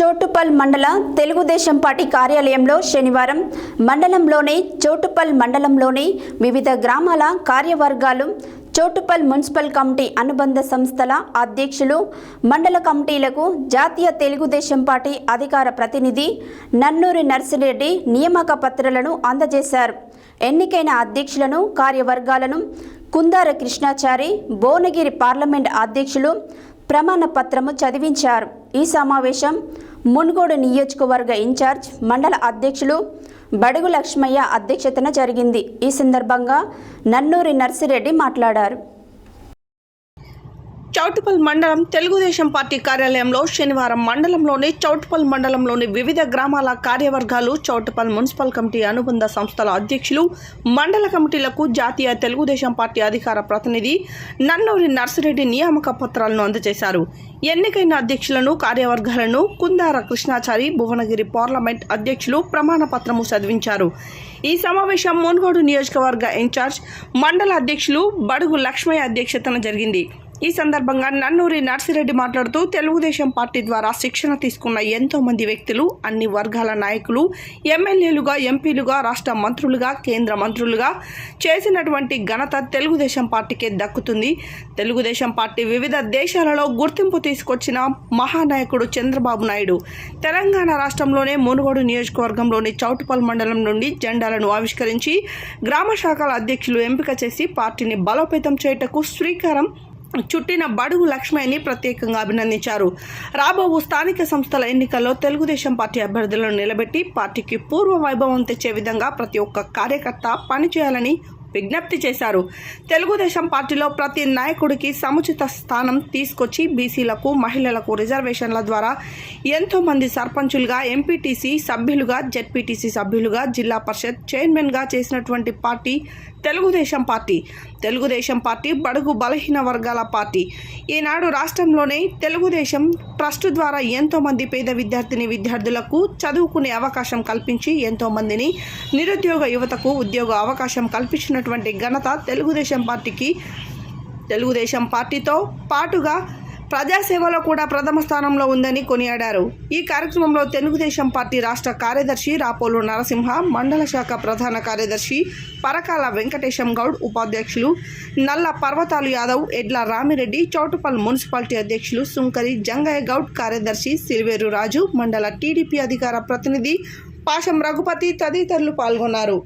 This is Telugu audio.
చోటుపల్ మండల తెలుగుదేశం పార్టీ కార్యాలయంలో శనివారం మండలంలోని చోటుపల్ మండలంలోని వివిధ గ్రామాల కార్యవర్గాలు చోటుపల్ మున్సిపల్ కమిటీ అనుబంధ సంస్థల అధ్యక్షులు మండల కమిటీలకు జాతీయ తెలుగుదేశం పార్టీ అధికార ప్రతినిధి నన్నూరి నర్సిరెడ్డి నియామక పత్రాలను అందజేశారు. ఎన్నికైన అధ్యక్షులను కార్యవర్గాలను కుందార కృష్ణాచారి భువనగిరి పార్లమెంట్ అధ్యక్షులు ప్రమాణ పత్రము చదివించారు. ఈ సమావేశం మున్గోడు నియోజకవర్గ ఇన్ఛార్జ్ మండల అధ్యక్షులు బడుగు లక్ష్మయ్య అధ్యక్షతన జరిగింది. ఈ సందర్భంగా నన్నూరి నర్సిరెడ్డి మాట్లాడారు. చౌటుపల్ మండలం తెలుగుదేశం పార్టీ కార్యాలయంలో శనివారం మండలంలోని చౌటుపల్ మండలంలోని వివిధ గ్రామాల కార్యవర్గాలు చౌటుపల్ మున్సిపల్ కమిటీ అనుబంధ సంస్థల అధ్యక్షులు మండల కమిటీలకు జాతీయ తెలుగుదేశం పార్టీ అధికార ప్రతినిధి నన్నూరి నర్సిరెడ్డి నియామక పత్రాలను అందజేశారు. ఎన్నికైన అధ్యక్షులను కార్యవర్గాలను కుందార కృష్ణాచారి భువనగిరి పార్లమెంట్ అధ్యక్షులు ప్రమాణ పత్రము చదివించారు. ఈ సమావేశం మున్గోడు నియోజకవర్గ ఇన్ఛార్జ్ మండల అధ్యక్షులు బడుగు లక్ష్మయ్య అధ్యక్షతన జరిగింది. ఈ సందర్భంగా నన్నూరి నర్సిరెడ్డి మాట్లాడుతూ తెలుగుదేశం పార్టీ ద్వారా శిక్షణ తీసుకున్న ఎంతో మంది వ్యక్తులు అన్ని వర్గాల నాయకులు ఎమ్మెల్యేలుగా ఎంపీలుగా రాష్ట్ర మంత్రులుగా కేంద్ర మంత్రులుగా చేసినటువంటి ఘనత తెలుగుదేశం పార్టీకే దక్కుతుంది. తెలుగుదేశం పార్టీ వివిధ దేశాలలో గుర్తింపు తీసుకొచ్చిన మహానాయకుడు చంద్రబాబు నాయుడు. తెలంగాణ రాష్ట్రంలోనే మునుగోడు నియోజకవర్గంలోని చౌటుపల్ మండలం నుండి జెండాలను ఆవిష్కరించి గ్రామ శాఖల అధ్యక్షులు ఎంపిక చేసి పార్టీని బలోపేతం చేయుటకు శ్రీకారం చుట్టిన బడుగు లక్ష్మయ్యని ప్రత్యేకంగా అభినందించారు. రాబోవు స్థానిక సంస్థల ఎన్నికల్లో తెలుగుదేశం పార్టీ అభ్యర్థులను నిలబెట్టి పార్టీకి పూర్వ వైభవం తెచ్చే విధంగా ప్రతి ఒక్క కార్యకర్త పనిచేయాలని విజ్ఞప్తి చేశారు. తెలుగుదేశం పార్టీలో ప్రతి నాయకుడికి సముచిత స్థానం తీసుకొచ్చి బీసీలకు మహిళలకు రిజర్వేషన్ల ద్వారా ఎంతో మంది సర్పంచులుగా ఎంపీటీసీ సభ్యులుగా జెడ్పీటీసీ సభ్యులుగా జిల్లా పరిషత్ చైర్మన్గా చేసినటువంటి party Telugu Desam party. Telugu Desam party బడుగు బలహీన వర్గాల పార్టీ. ఈనాడు రాష్ట్రంలోనే తెలుగుదేశం ట్రస్ట్ ద్వారా ఎంతో మంది పేద విద్యార్థిని విద్యార్థులకు చదువుకునే అవకాశం కల్పించి ఎంతో మందిని నిరుద్యోగ యువతకు ఉద్యోగ అవకాశం కల్పించినటువంటి ఘనత తెలుగుదేశం పార్టీకి తెలుగుదేశం పార్టీతో పాటుగా ప్రజాసేవలో కూడా ప్రథమ స్థానంలో ఉందని కొనియాడారు. ఈ కార్యక్రమంలో తెలుగుదేశం పార్టీ రాష్ట్ర కార్యదర్శి రాపోలు నరసింహ మండల శాఖ ప్రధాన కార్యదర్శి పరకాల వెంకటేశం గౌడ్ ఉపాధ్యక్షులు నల్ల పర్వతాలు యాదవ్ ఎడ్ల రామిరెడ్డి చౌటుపల్ మున్సిపాలిటీ అధ్యక్షులు సుంకరి జంగయ్య గౌడ్ కార్యదర్శి సిల్వేరు రాజు మండల టీడీపీ అధికార ప్రతినిధి పాషం రఘుపతి తదితరులు పాల్గొన్నారు.